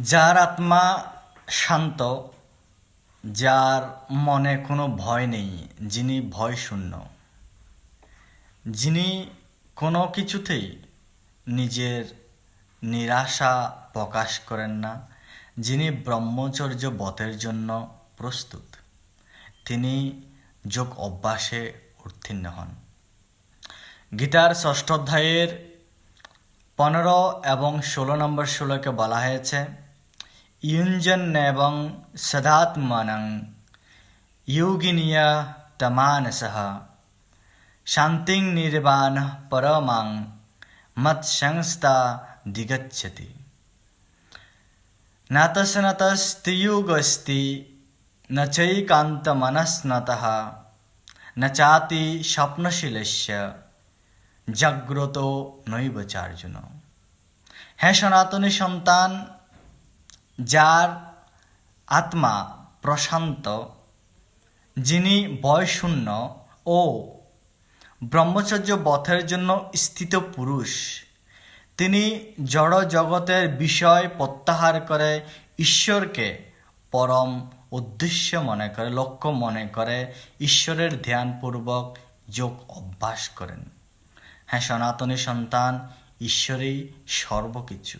যার আত্মা শান্ত, যার মনে কোনো ভয় নেই, যিনি ভয় শূন্য যিনি কোনো কিছুতেই নিজের নিরাশা প্রকাশ করেন না, যিনি ব্রহ্মচর্য বতের জন্য প্রস্তুত। তিনি যোগ অভ্যাসে উত্তীর্ণ হন। গীতার ষষ্ঠ অধ্যায়ের পনেরো এবং ষোলো নম্বর শ্লোকে বলা হয়েছে युञ्जन्नैव सदात्मनं। योगिन्या तमानसः। শান্তিং নির্বাণ পরমাং মৎসংস্থা দিগচ্ছতি নতস্নতস্তিযুগস্তি ন চৈকান্তমনস্নত ন চাতি স্বপ্নশীলস্য জাগ্রত নৈবচার্জুন হ্যাঁ সনাতনী সন্তান যার আত্মা প্রশান্ত, যিনি বয়শূন্য ও ব্রহ্মচর্য বথের জন্য স্থিত পুরুষ, তিনি জড় জগতের বিষয় প্রত্যাহার করে ঈশ্বরকে পরম উদ্দেশ্য মনে করে, লক্ষ্য মনে করে ঈশ্বরের ধ্যানপূর্বক যোগ অভ্যাস করেন। হ্যাঁ সনাতনী সন্তান ঈশ্বরই সর্বকিছু।